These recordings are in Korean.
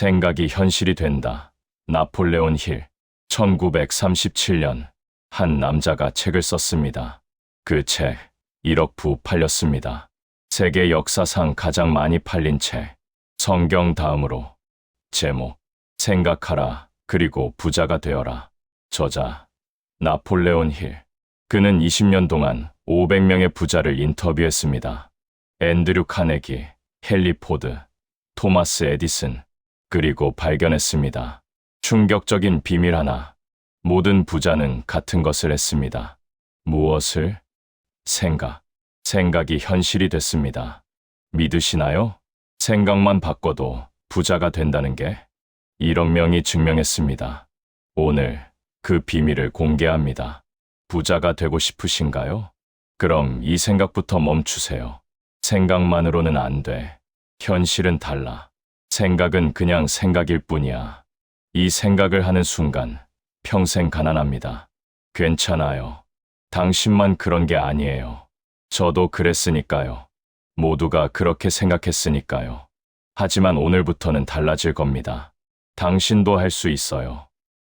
생각이 현실이 된다. 나폴레온 힐. 1937년 한 남자가 책을 썼습니다. 그 책 1억 부 팔렸습니다. 세계 역사상 가장 많이 팔린 책. 성경 다음으로 제목 생각하라 그리고 부자가 되어라. 저자 나폴레온 힐. 그는 20년 동안 500명의 부자를 인터뷰했습니다. 앤드류 카네기, 헨리 포드, 토마스 에디슨, 그리고 발견했습니다. 충격적인 비밀 하나. 모든 부자는 같은 것을 했습니다. 무엇을? 생각. 생각이 현실이 됐습니다. 믿으시나요? 생각만 바꿔도 부자가 된다는 게 1억 명이 증명했습니다. 오늘 그 비밀을 공개합니다. 부자가 되고 싶으신가요? 그럼 이 생각부터 멈추세요. 생각만으로는 안 돼. 현실은 달라. 생각은 그냥 생각일 뿐이야. 이 생각을 하는 순간 평생 가난합니다. 괜찮아요. 당신만 그런 게 아니에요. 저도 그랬으니까요. 모두가 그렇게 생각했으니까요. 하지만 오늘부터는 달라질 겁니다. 당신도 할 수 있어요.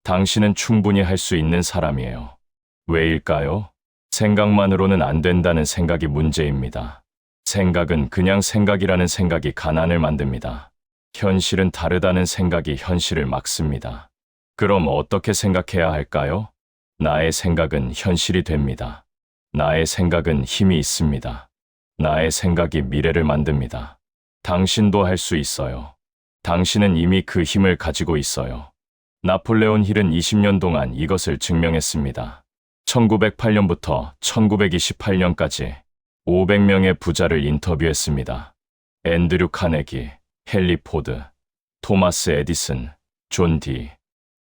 당신은 충분히 할 수 있는 사람이에요. 왜일까요? 생각만으로는 안 된다는 생각이 문제입니다. 생각은 그냥 생각이라는 생각이 가난을 만듭니다. 현실은 다르다는 생각이 현실을 막습니다. 그럼 어떻게 생각해야 할까요? 나의 생각은 현실이 됩니다. 나의 생각은 힘이 있습니다. 나의 생각이 미래를 만듭니다. 당신도 할 수 있어요. 당신은 이미 그 힘을 가지고 있어요. 나폴레온 힐은 20년 동안 이것을 증명했습니다. 1908년부터 1928년까지 500명의 부자를 인터뷰했습니다. 앤드류 카네기, 헨리 포드, 토마스 에디슨, 존 디,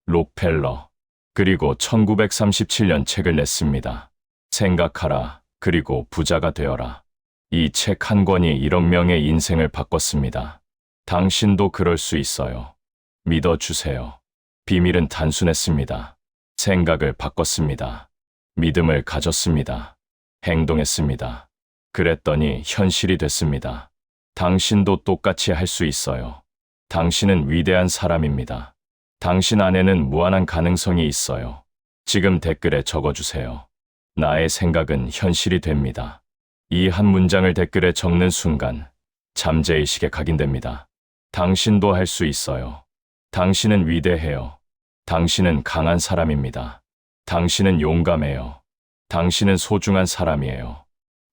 록펠러, 그리고 1937년 책을 냈습니다. 생각하라, 그리고 부자가 되어라. 이 책 한 권이 1억 명의 인생을 바꿨습니다. 당신도 그럴 수 있어요. 믿어주세요. 비밀은 단순했습니다. 생각을 바꿨습니다. 믿음을 가졌습니다. 행동했습니다. 그랬더니 현실이 됐습니다. 당신도 똑같이 할 수 있어요. 당신은 위대한 사람입니다. 당신 안에는 무한한 가능성이 있어요. 지금 댓글에 적어주세요. 나의 생각은 현실이 됩니다. 이 한 문장을 댓글에 적는 순간 잠재의식에 각인됩니다. 당신도 할 수 있어요. 당신은 위대해요. 당신은 강한 사람입니다. 당신은 용감해요. 당신은 소중한 사람이에요.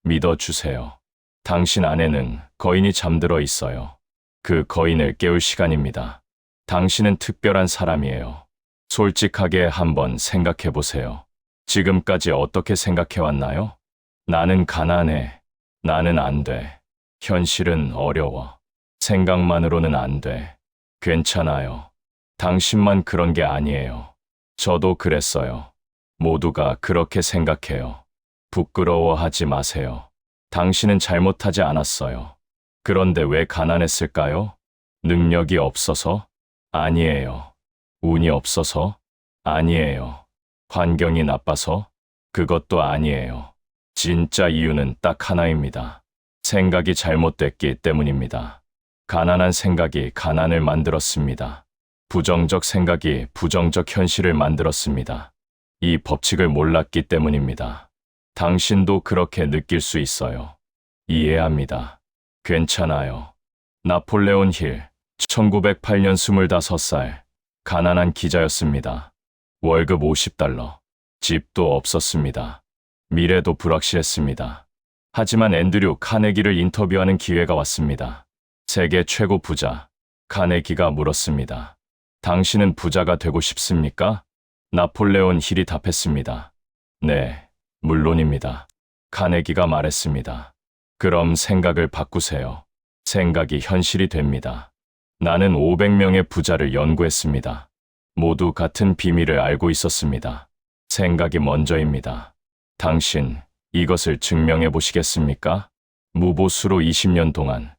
믿어주세요. 당신 안에는 거인이 잠들어 있어요. 그 거인을 깨울 시간입니다. 당신은 특별한 사람이에요. 솔직하게 한번 생각해 보세요. 지금까지 어떻게 생각해 왔나요? 나는 가난해. 나는 안 돼. 현실은 어려워. 생각만으로는 안 돼. 괜찮아요. 당신만 그런 게 아니에요. 저도 그랬어요. 모두가 그렇게 생각해요. 부끄러워하지 마세요. 당신은 잘못하지 않았어요. 그런데 왜 가난했을까요? 능력이 없어서? 아니에요. 운이 없어서? 아니에요. 환경이 나빠서? 그것도 아니에요. 진짜 이유는 딱 하나입니다. 생각이 잘못됐기 때문입니다. 가난한 생각이 가난을 만들었습니다. 부정적 생각이 부정적 현실을 만들었습니다. 이 법칙을 몰랐기 때문입니다. 당신도 그렇게 느낄 수 있어요. 이해합니다. 괜찮아요. 나폴레온 힐, 1908년 25살, 가난한 기자였습니다. 월급 50달러, 집도 없었습니다. 미래도 불확실했습니다. 하지만 앤드류 카네기를 인터뷰하는 기회가 왔습니다. 세계 최고 부자, 카네기가 물었습니다. 당신은 부자가 되고 싶습니까? 나폴레온 힐이 답했습니다. 네, 물론입니다. 카네기가 말했습니다. 그럼 생각을 바꾸세요. 생각이 현실이 됩니다. 나는 500명의 부자를 연구했습니다. 모두 같은 비밀을 알고 있었습니다. 생각이 먼저입니다. 당신, 이것을 증명해 보시겠습니까? 무보수로 20년 동안.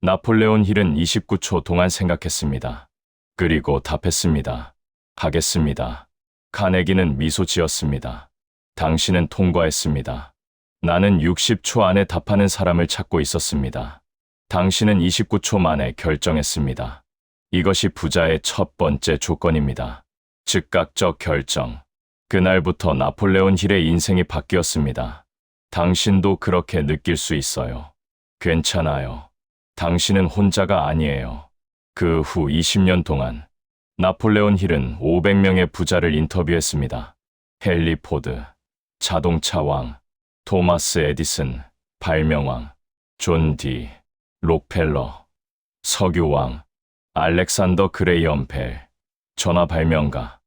나폴레온 힐은 29초 동안 생각했습니다. 그리고 답했습니다. 하겠습니다. 카네기는 미소 지었습니다. 당신은 통과했습니다. 나는 60초 안에 답하는 사람을 찾고 있었습니다. 당신은 29초 만에 결정했습니다. 이것이 부자의 첫 번째 조건입니다. 즉각적 결정. 그날부터 나폴레온 힐의 인생이 바뀌었습니다. 당신도 그렇게 느낄 수 있어요. 괜찮아요. 당신은 혼자가 아니에요. 그 후 20년 동안 나폴레온 힐은 500명의 부자를 인터뷰했습니다. 헨리 포드, 자동차 왕, 토마스 에디슨, 발명왕, 존 디, 록펠러, 석유왕, 알렉산더 그레이엄 벨, 전화 발명가,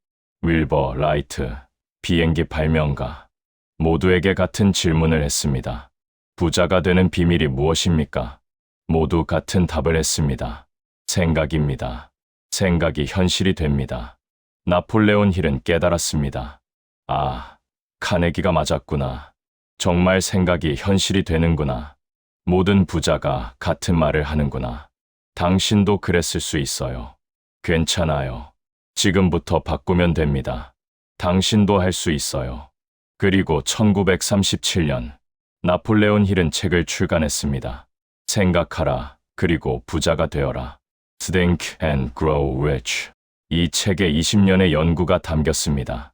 윌버 라이트, 비행기 발명가, 모두에게 같은 질문을 했습니다. 부자가 되는 비밀이 무엇입니까? 모두 같은 답을 했습니다. 생각입니다. 생각이 현실이 됩니다. 나폴레온 힐은 깨달았습니다. 아, 카네기가 맞았구나. 정말 생각이 현실이 되는구나. 모든 부자가 같은 말을 하는구나. 당신도 그랬을 수 있어요. 괜찮아요. 지금부터 바꾸면 됩니다. 당신도 할 수 있어요. 그리고 1937년 나폴레온 힐은 책을 출간했습니다. 생각하라. 그리고 부자가 되어라. Think and Grow Rich. 이 책에 20년의 연구가 담겼습니다.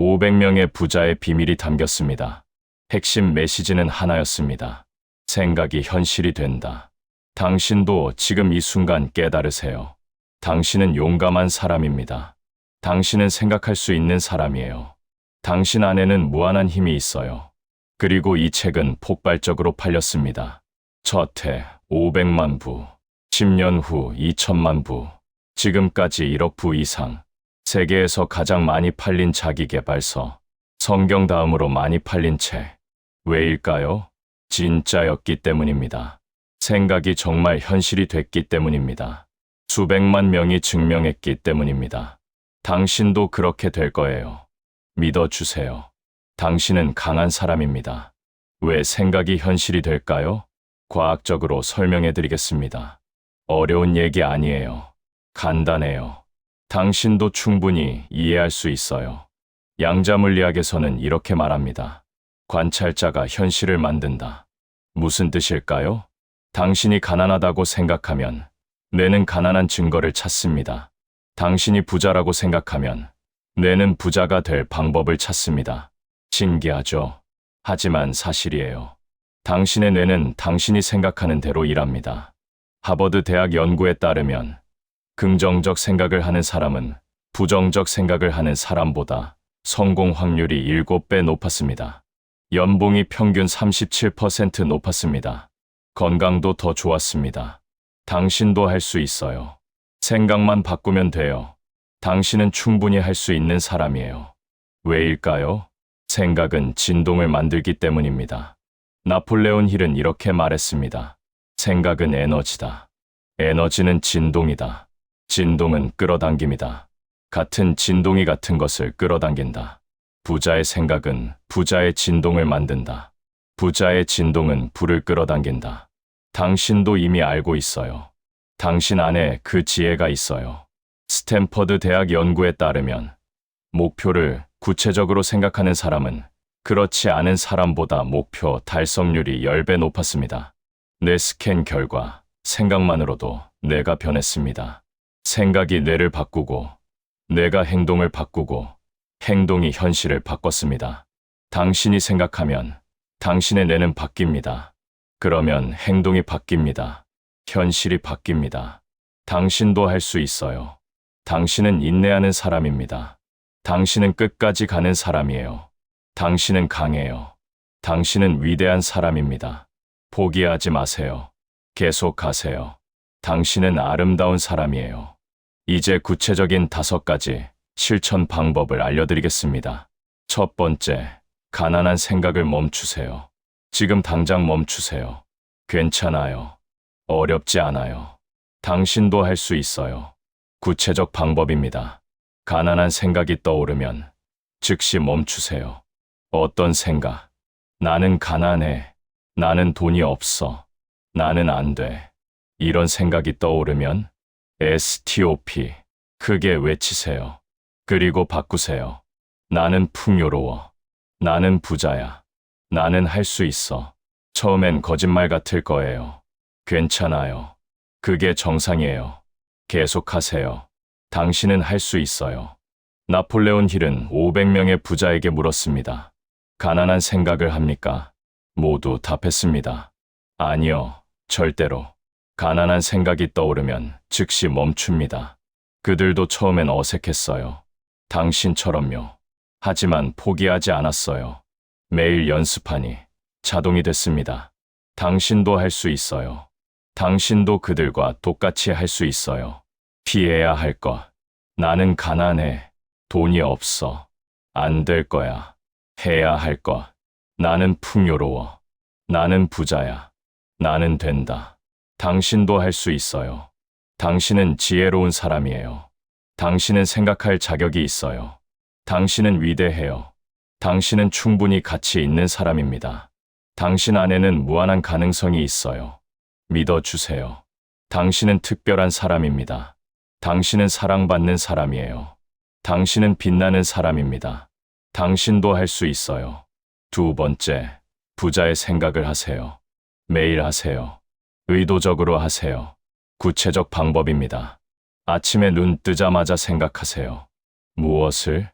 500명의 부자의 비밀이 담겼습니다. 핵심 메시지는 하나였습니다. 생각이 현실이 된다. 당신도 지금 이 순간 깨달으세요. 당신은 용감한 사람입니다. 당신은 생각할 수 있는 사람이에요. 당신 안에는 무한한 힘이 있어요. 그리고 이 책은 폭발적으로 팔렸습니다. 첫 해 500만 부, 10년 후 2천만 부, 지금까지 1억 부 이상. 세계에서 가장 많이 팔린 자기개발서, 성경 다음으로 많이 팔린 책. 왜일까요? 진짜였기 때문입니다. 생각이 정말 현실이 됐기 때문입니다. 수백만 명이 증명했기 때문입니다. 당신도 그렇게 될 거예요. 믿어주세요. 당신은 강한 사람입니다. 왜 생각이 현실이 될까요? 과학적으로 설명해 드리겠습니다. 어려운 얘기 아니에요. 간단해요. 당신도 충분히 이해할 수 있어요. 양자물리학에서는 이렇게 말합니다. 관찰자가 현실을 만든다. 무슨 뜻일까요? 당신이 가난하다고 생각하면 뇌는 가난한 증거를 찾습니다. 당신이 부자라고 생각하면 뇌는 부자가 될 방법을 찾습니다. 신기하죠? 하지만 사실이에요. 당신의 뇌는 당신이 생각하는 대로 일합니다. 하버드 대학 연구에 따르면 긍정적 생각을 하는 사람은 부정적 생각을 하는 사람보다 성공 확률이 7배 높았습니다. 연봉이 평균 37% 높았습니다. 건강도 더 좋았습니다. 당신도 할 수 있어요. 생각만 바꾸면 돼요. 당신은 충분히 할 수 있는 사람이에요. 왜일까요? 생각은 진동을 만들기 때문입니다. 나폴레온 힐은 이렇게 말했습니다. 생각은 에너지다. 에너지는 진동이다. 진동은 끌어당김이다. 같은 진동이 같은 것을 끌어당긴다. 부자의 생각은 부자의 진동을 만든다. 부자의 진동은 불을 끌어당긴다. 당신도 이미 알고 있어요. 당신 안에 그 지혜가 있어요. 스탠퍼드 대학 연구에 따르면 목표를 구체적으로 생각하는 사람은 그렇지 않은 사람보다 목표 달성률이 10배 높았습니다. 뇌 스캔 결과 생각만으로도 뇌가 변했습니다. 생각이 뇌를 바꾸고 뇌가 행동을 바꾸고 행동이 현실을 바꿨습니다. 당신이 생각하면 당신의 뇌는 바뀝니다. 그러면 행동이 바뀝니다. 현실이 바뀝니다. 당신도 할 수 있어요. 당신은 인내하는 사람입니다. 당신은 끝까지 가는 사람이에요. 당신은 강해요. 당신은 위대한 사람입니다. 포기하지 마세요. 계속 가세요. 당신은 아름다운 사람이에요. 이제 구체적인 다섯 가지 실천 방법을 알려드리겠습니다. 첫 번째, 가난한 생각을 멈추세요. 지금 당장 멈추세요. 괜찮아요. 어렵지 않아요. 당신도 할 수 있어요. 구체적 방법입니다. 가난한 생각이 떠오르면 즉시 멈추세요. 어떤 생각? 나는 가난해. 나는 돈이 없어. 나는 안 돼. 이런 생각이 떠오르면 STOP 크게 외치세요. 그리고 바꾸세요. 나는 풍요로워. 나는 부자야. 나는 할 수 있어. 처음엔 거짓말 같을 거예요. 괜찮아요. 그게 정상이에요. 계속하세요. 당신은 할 수 있어요. 나폴레온 힐은 500명의 부자에게 물었습니다. 가난한 생각을 합니까? 모두 답했습니다. 아니요, 절대로. 가난한 생각이 떠오르면 즉시 멈춥니다. 그들도 처음엔 어색했어요. 당신처럼요. 하지만 포기하지 않았어요. 매일 연습하니 자동이 됐습니다. 당신도 할 수 있어요. 당신도 그들과 똑같이 할 수 있어요. 피해야 할 것. 나는 가난해. 돈이 없어. 안 될 거야. 해야 할 것. 나는 풍요로워. 나는 부자야. 나는 된다. 당신도 할 수 있어요. 당신은 지혜로운 사람이에요. 당신은 생각할 자격이 있어요. 당신은 위대해요. 당신은 충분히 가치 있는 사람입니다. 당신 안에는 무한한 가능성이 있어요. 믿어주세요. 당신은 특별한 사람입니다. 당신은 사랑받는 사람이에요. 당신은 빛나는 사람입니다. 당신도 할 수 있어요. 두 번째, 부자의 생각을 하세요. 매일 하세요. 의도적으로 하세요. 구체적 방법입니다. 아침에 눈 뜨자마자 생각하세요. 무엇을?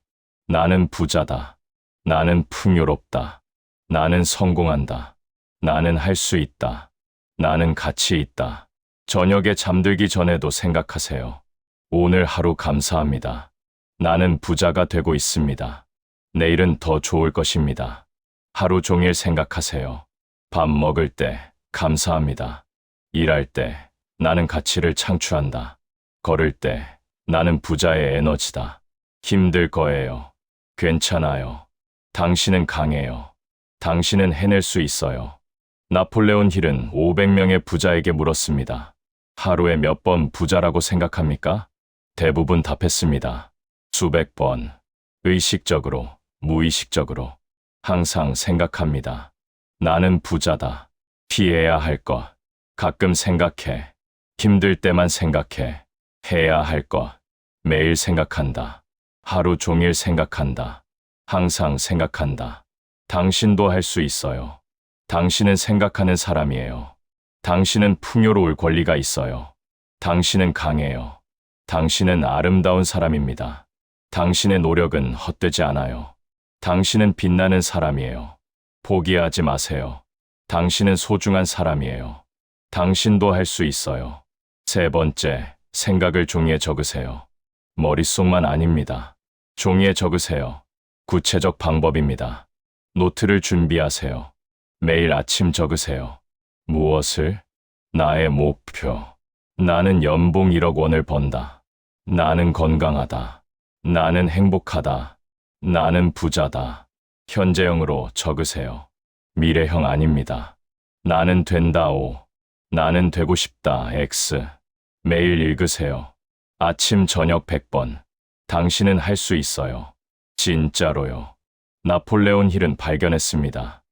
나는 부자다. 나는 풍요롭다. 나는 성공한다. 나는 할 수 있다. 나는 가치 있다. 저녁에 잠들기 전에도 생각하세요. 오늘 하루 감사합니다. 나는 부자가 되고 있습니다. 내일은 더 좋을 것입니다. 하루 종일 생각하세요. 밥 먹을 때 감사합니다. 일할 때 나는 가치를 창출한다. 걸을 때 나는 부자의 에너지다. 힘들 거예요. 괜찮아요. 당신은 강해요. 당신은 해낼 수 있어요. 나폴레온 힐은 500명의 부자에게 물었습니다. 하루에 몇 번 부자라고 생각합니까? 대부분 답했습니다. 수백 번. 의식적으로, 무의식적으로. 항상 생각합니다. 나는 부자다. 피해야 할 것. 가끔 생각해. 힘들 때만 생각해. 해야 할 것. 매일 생각한다. 하루 종일 생각한다. 항상 생각한다. 당신도 할 수 있어요. 당신은 생각하는 사람이에요. 당신은 풍요로울 권리가 있어요. 당신은 강해요. 당신은 아름다운 사람입니다. 당신의 노력은 헛되지 않아요. 당신은 빛나는 사람이에요. 포기하지 마세요. 당신은 소중한 사람이에요. 당신도 할 수 있어요. 세 번째, 생각을 종이에 적으세요. 머릿속만 아닙니다. 종이에 적으세요. 구체적 방법입니다. 노트를 준비하세요. 매일 아침 적으세요. 무엇을? 나의 목표. 나는 연봉 1억 원을 번다. 나는 건강하다. 나는 행복하다. 나는 부자다. 현재형으로 적으세요. 미래형 아닙니다. 나는 된다 O. 나는 되고 싶다 X. 매일 읽으세요. 아침 저녁 100번. 당신은 할 수 있어요. 진짜로요. 나폴레온 힐은 발견했습니다.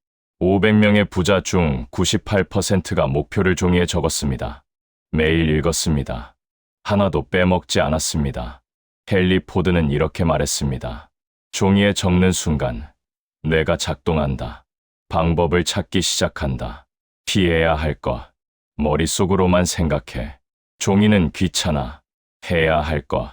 500명의 부자 중 98%가 목표를 종이에 적었습니다. 매일 읽었습니다. 하나도 빼먹지 않았습니다. 헨리 포드는 이렇게 말했습니다. 종이에 적는 순간, 뇌가 작동한다. 방법을 찾기 시작한다. 피해야 할 것, 머릿속으로만 생각해. 종이는 귀찮아. 해야 할 것.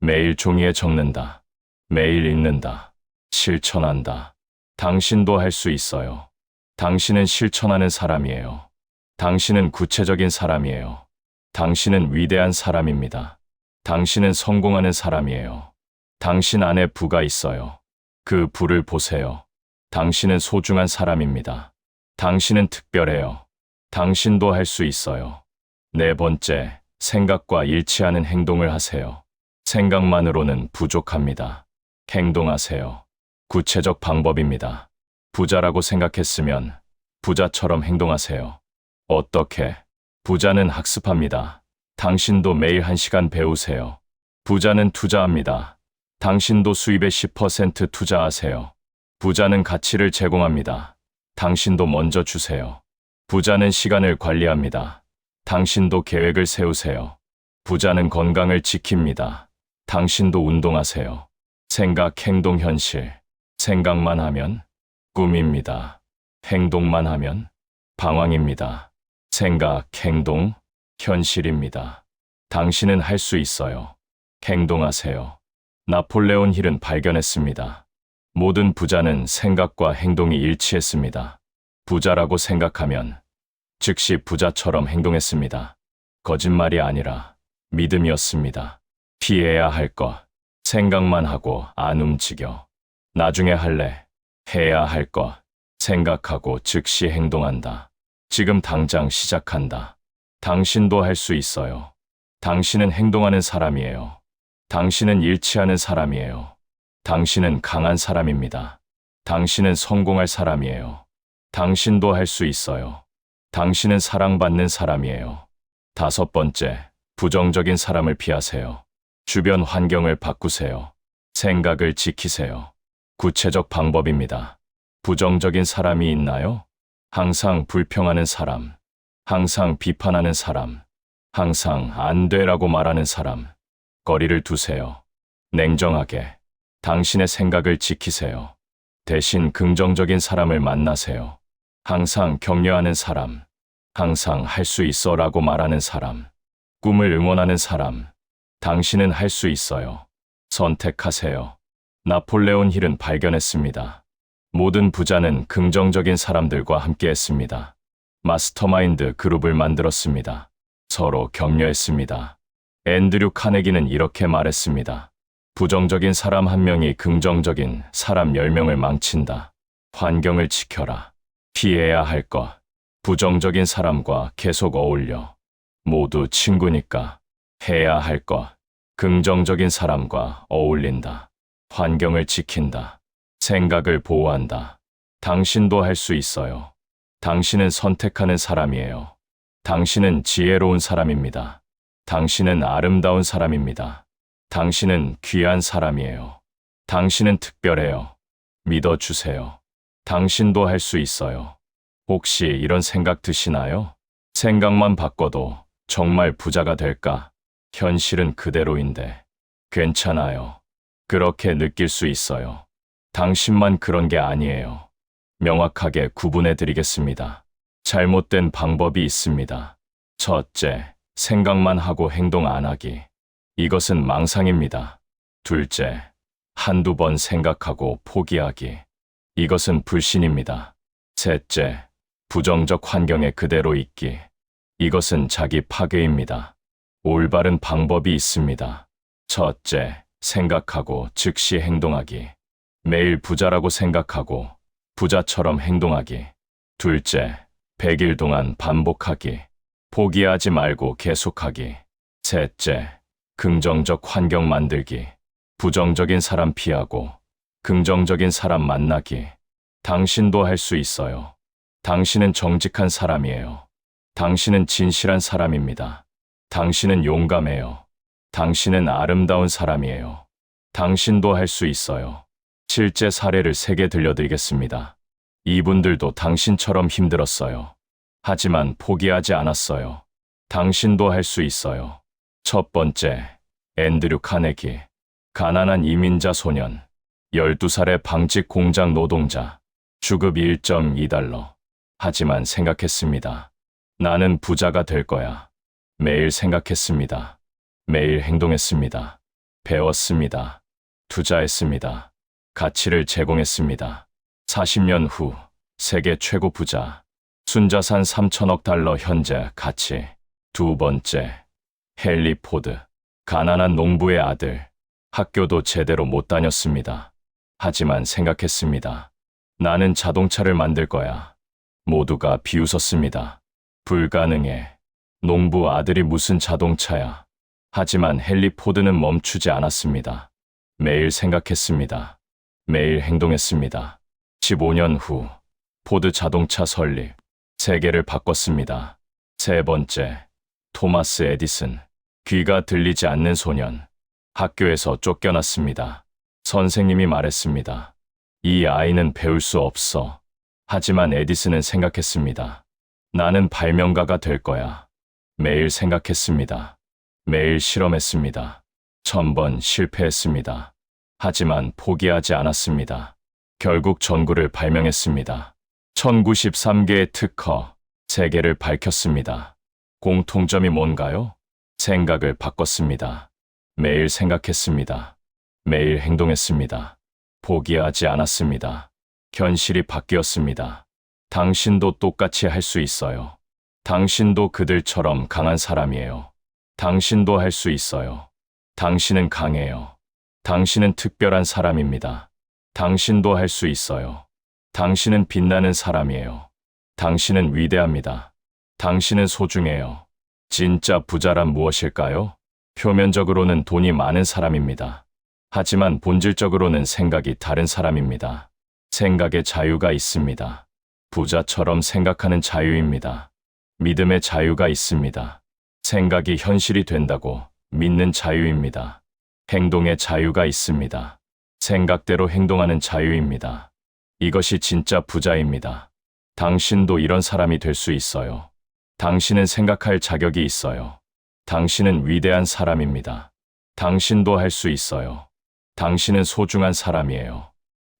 매일 종이에 적는다. 매일 읽는다. 실천한다. 당신도 할 수 있어요. 당신은 실천하는 사람이에요. 당신은 구체적인 사람이에요. 당신은 위대한 사람입니다. 당신은 성공하는 사람이에요. 당신 안에 부가 있어요. 그 부를 보세요. 당신은 소중한 사람입니다. 당신은 특별해요. 당신도 할 수 있어요. 네 번째, 생각과 일치하는 행동을 하세요. 생각만으로는 부족합니다. 행동하세요. 구체적 방법입니다. 부자라고 생각했으면 부자처럼 행동하세요. 어떻게? 부자는 학습합니다. 당신도 매일 한 시간 배우세요. 부자는 투자합니다. 당신도 수입의 10% 투자하세요. 부자는 가치를 제공합니다. 당신도 먼저 주세요. 부자는 시간을 관리합니다. 당신도 계획을 세우세요. 부자는 건강을 지킵니다. 당신도 운동하세요. 생각, 행동, 현실. 생각만 하면 꿈입니다. 행동만 하면 방황입니다. 생각, 행동, 현실입니다. 당신은 할 수 있어요. 행동하세요. 나폴레온 힐은 발견했습니다. 모든 부자는 생각과 행동이 일치했습니다. 부자라고 생각하면 즉시 부자처럼 행동했습니다. 거짓말이 아니라 믿음이었습니다. 피해야 할 것, 생각만 하고 안 움직여. 나중에 할래, 해야 할 것, 생각하고 즉시 행동한다. 지금 당장 시작한다. 당신도 할 수 있어요. 당신은 행동하는 사람이에요. 당신은 일치하는 사람이에요. 당신은 강한 사람입니다. 당신은 성공할 사람이에요. 당신도 할 수 있어요. 당신은 사랑받는 사람이에요. 다섯 번째, 부정적인 사람을 피하세요. 주변 환경을 바꾸세요. 생각을 지키세요. 구체적 방법입니다. 부정적인 사람이 있나요? 항상 불평하는 사람, 항상 비판하는 사람, 항상 안 돼라고 말하는 사람. 거리를 두세요. 냉정하게 당신의 생각을 지키세요. 대신 긍정적인 사람을 만나세요. 항상 격려하는 사람, 항상 할 수 있어 라고 말하는 사람, 꿈을 응원하는 사람, 당신은 할 수 있어요. 선택하세요. 나폴레온 힐은 발견했습니다. 모든 부자는 긍정적인 사람들과 함께 했습니다. 마스터마인드 그룹을 만들었습니다. 서로 격려했습니다. 앤드류 카네기는 이렇게 말했습니다. 부정적인 사람 한 명이 긍정적인 사람 10명을 망친다. 환경을 지켜라. 피해야 할 것. 부정적인 사람과 계속 어울려. 모두 친구니까 해야 할 것. 긍정적인 사람과 어울린다. 환경을 지킨다. 생각을 보호한다. 당신도 할 수 있어요. 당신은 선택하는 사람이에요. 당신은 지혜로운 사람입니다. 당신은 아름다운 사람입니다. 당신은 귀한 사람이에요. 당신은 특별해요. 믿어주세요. 당신도 할 수 있어요. 혹시 이런 생각 드시나요? 생각만 바꿔도 정말 부자가 될까? 현실은 그대로인데. 괜찮아요. 그렇게 느낄 수 있어요. 당신만 그런 게 아니에요. 명확하게 구분해 드리겠습니다. 잘못된 방법이 있습니다. 첫째, 생각만 하고 행동 안 하기. 이것은 망상입니다. 둘째, 한두 번 생각하고 포기하기. 이것은 불신입니다. 셋째, 부정적 환경에 그대로 있기. 이것은 자기 파괴입니다. 올바른 방법이 있습니다. 첫째, 생각하고 즉시 행동하기. 매일 부자라고 생각하고 부자처럼 행동하기. 둘째, 100일 동안 반복하기. 포기하지 말고 계속하기. 셋째, 긍정적 환경 만들기. 부정적인 사람 피하고 긍정적인 사람 만나기. 당신도 할 수 있어요. 당신은 정직한 사람이에요. 당신은 진실한 사람입니다. 당신은 용감해요. 당신은 아름다운 사람이에요. 당신도 할 수 있어요. 실제 사례를 세개 들려드리겠습니다. 이분들도 당신처럼 힘들었어요. 하지만 포기하지 않았어요. 당신도 할 수 있어요. 첫 번째, 앤드류 카네기. 가난한 이민자 소년. 12살의 방직 공장 노동자. 주급 1.2달러. 하지만 생각했습니다. 나는 부자가 될 거야. 매일 생각했습니다. 매일 행동했습니다. 배웠습니다. 투자했습니다. 가치를 제공했습니다. 40년 후 세계 최고 부자. 순자산 3천억 달러 현재 가치. 두 번째, 헨리 포드. 가난한 농부의 아들. 학교도 제대로 못 다녔습니다. 하지만 생각했습니다. 나는 자동차를 만들 거야. 모두가 비웃었습니다. 불가능해. 농부 아들이 무슨 자동차야. 하지만 헨리 포드는 멈추지 않았습니다. 매일 생각했습니다. 매일 행동했습니다. 15년 후, 포드 자동차 설립. 세계를 바꿨습니다. 세 번째, 토마스 에디슨. 귀가 들리지 않는 소년. 학교에서 쫓겨났습니다. 선생님이 말했습니다. 이 아이는 배울 수 없어. 하지만 에디슨은 생각했습니다. 나는 발명가가 될 거야. 매일 생각했습니다. 매일 실험했습니다. 천번 실패했습니다. 하지만 포기하지 않았습니다. 결국 전구를 발명했습니다. 1093개의 특허, 세계를 밝혔습니다. 공통점이 뭔가요? 생각을 바꿨습니다. 매일 생각했습니다. 매일 행동했습니다. 포기하지 않았습니다. 현실이 바뀌었습니다. 당신도 똑같이 할 수 있어요. 당신도 그들처럼 강한 사람이에요. 당신도 할 수 있어요. 당신은 강해요. 당신은 특별한 사람입니다. 당신도 할 수 있어요. 당신은 빛나는 사람이에요. 당신은 위대합니다. 당신은 소중해요. 진짜 부자란 무엇일까요? 표면적으로는 돈이 많은 사람입니다. 하지만 본질적으로는 생각이 다른 사람입니다. 생각에 자유가 있습니다. 부자처럼 생각하는 자유입니다. 믿음의 자유가 있습니다. 생각이 현실이 된다고 믿는 자유입니다. 행동의 자유가 있습니다. 생각대로 행동하는 자유입니다. 이것이 진짜 부자입니다. 당신도 이런 사람이 될 수 있어요. 당신은 생각할 자격이 있어요. 당신은 위대한 사람입니다. 당신도 할 수 있어요. 당신은 소중한 사람이에요.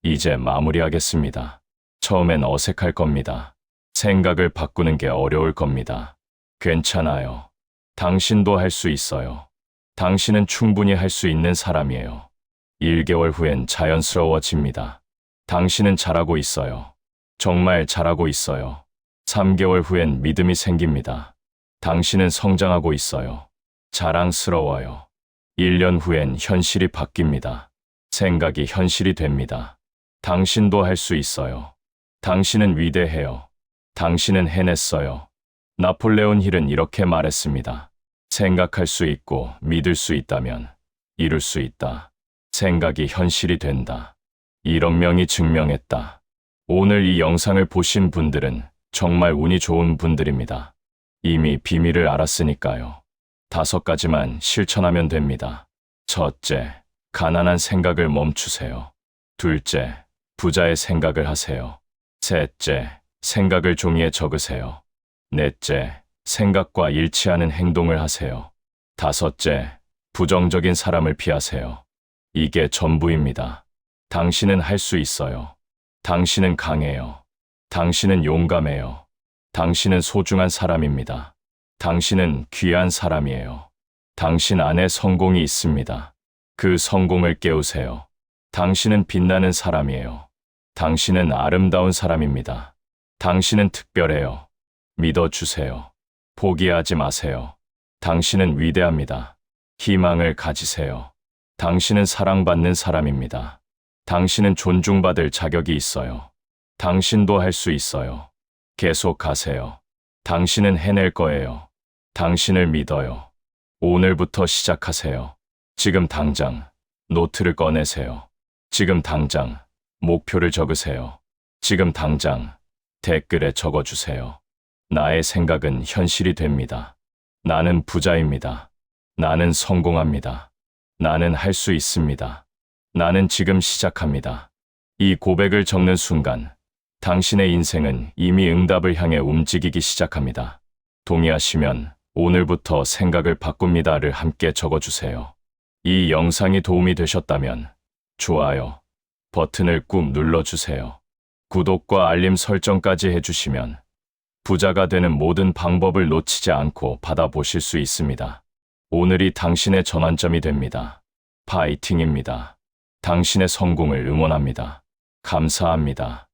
이제 마무리하겠습니다. 처음엔 어색할 겁니다. 생각을 바꾸는 게 어려울 겁니다. 괜찮아요. 당신도 할 수 있어요. 당신은 충분히 할 수 있는 사람이에요. 1개월 후엔 자연스러워집니다. 당신은 잘하고 있어요. 정말 잘하고 있어요. 3개월 후엔 믿음이 생깁니다. 당신은 성장하고 있어요. 자랑스러워요. 1년 후엔 현실이 바뀝니다. 생각이 현실이 됩니다. 당신도 할 수 있어요. 당신은 위대해요. 당신은 해냈어요. 나폴레온 힐은 이렇게 말했습니다. 생각할 수 있고 믿을 수 있다면 이룰 수 있다. 생각이 현실이 된다. 1억 명이 증명했다. 오늘 이 영상을 보신 분들은 정말 운이 좋은 분들입니다. 이미 비밀을 알았으니까요. 다섯 가지만 실천하면 됩니다. 첫째, 가난한 생각을 멈추세요. 둘째, 부자의 생각을 하세요. 셋째, 생각을 종이에 적으세요. 넷째, 생각과 일치하는 행동을 하세요. 다섯째, 부정적인 사람을 피하세요. 이게 전부입니다. 당신은 할 수 있어요. 당신은 강해요. 당신은 용감해요. 당신은 소중한 사람입니다. 당신은 귀한 사람이에요. 당신 안에 성공이 있습니다. 그 성공을 깨우세요. 당신은 빛나는 사람이에요. 당신은 아름다운 사람입니다. 당신은 특별해요. 믿어주세요. 포기하지 마세요. 당신은 위대합니다. 희망을 가지세요. 당신은 사랑받는 사람입니다. 당신은 존중받을 자격이 있어요. 당신도 할 수 있어요. 계속 가세요. 당신은 해낼 거예요. 당신을 믿어요. 오늘부터 시작하세요. 지금 당장 노트를 꺼내세요. 지금 당장 목표를 적으세요. 지금 당장 댓글에 적어주세요. 나의 생각은 현실이 됩니다. 나는 부자입니다. 나는 성공합니다. 나는 할 수 있습니다. 나는 지금 시작합니다. 이 고백을 적는 순간 당신의 인생은 이미 응답을 향해 움직이기 시작합니다. 동의하시면 오늘부터 생각을 바꿉니다를 함께 적어주세요. 이 영상이 도움이 되셨다면 좋아요 버튼을 꾹 눌러주세요. 구독과 알림 설정까지 해주시면 부자가 되는 모든 방법을 놓치지 않고 받아보실 수 있습니다. 오늘이 당신의 전환점이 됩니다. 파이팅입니다. 당신의 성공을 응원합니다. 감사합니다.